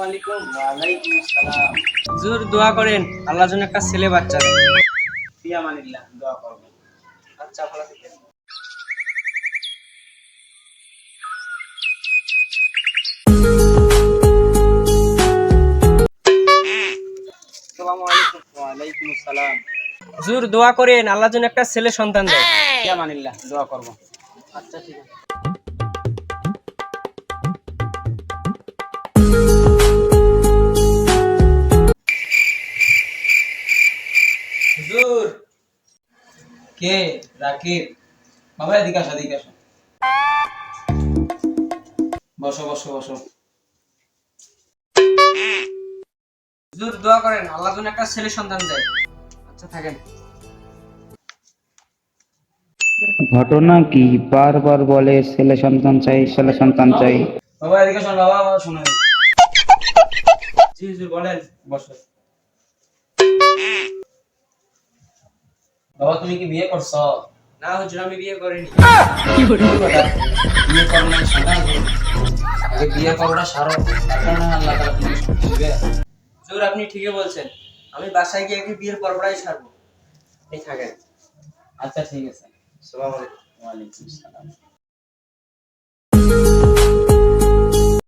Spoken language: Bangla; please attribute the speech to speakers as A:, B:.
A: আলাইকুম ওয়ালাইকুম
B: হুজুর দোয়া করেন আল্লাহ যেন একটা ছেলে বাচ্চা
A: ফি দোয়া করব
B: আচ্ছা ভালো থাকেন
A: আসসালামু আলাইকুম ওয়ালাইকুম আসসালাম।
B: হুজুর দোয়া করেন আল্লাহ যেন একটা ছেলে সন্তান দেয়
A: দোয়া করব।
B: আচ্ছা ঠিক আছে।
A: হুজুর কে? রাকিব। বাবা এদিকে আসো এদিকে আসো। বসো বসো বসো।
B: হুজুর দোয়া করেন আল্লাহ যেন একটা ছেলে সন্তান দেয় আচ্ছা থাকেন।
C: ঘটনা কি? বারবার বলে ছেলে সন্তান চাই ছেলে সন্তান চাই।
A: বাবা এদিকে শোন বাবা শোনো জি হুজুর বলেন বসো। বাবা তুমি কি বিয়ে করছ?
B: না হুজুর আমি বিয়ে করিনি।
A: কি কথা? বিয়ে করো না সাধারণ। আগে বিয়ে করাটা সারো তারপর না আল্লাহ তাআলা তুমি দিবে।
B: হুজুর আপনি ঠিকই বলছেন। আমি বাসায় গিয়ে কি বিয়ের পরপরাই সারবো। এই থাকেন।
A: আচ্ছা ঠিক আছে।
B: আসসালামু আলাইকুম।
A: ওয়া আলাইকুম আসসালাম